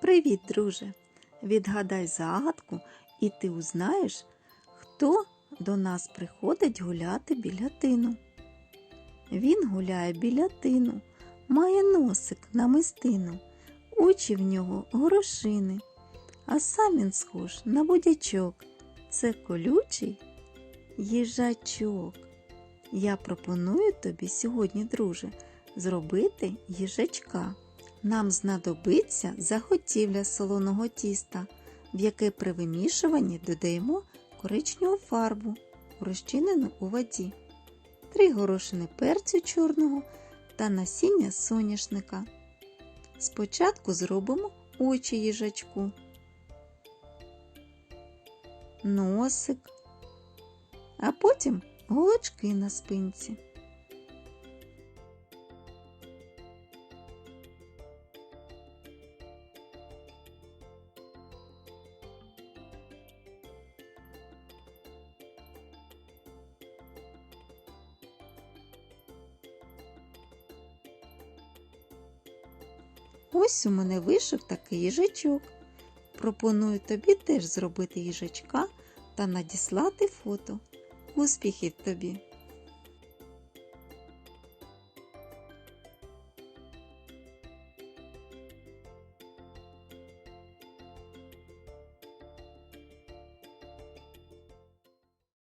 Привіт, друже! Відгадай загадку, і ти узнаєш, хто до нас приходить гуляти біля тину. Він гуляє біля тину, має носик на мистину, очі в нього горошини, а сам він схож на будячок. Це колючий їжачок. Я пропоную тобі сьогодні, друже, зробити їжачка. Нам знадобиться заготівля солоного тіста, в яке при вимішуванні додаємо коричневу фарбу, розчинену у воді, три горошини перцю чорного та насіння соняшника. Спочатку зробимо очі їжачку, носик, а потім голочки на спинці. Ось у мене вийшов такий їжачок. Пропоную тобі теж зробити їжачка та надіслати фото. Успіхів тобі!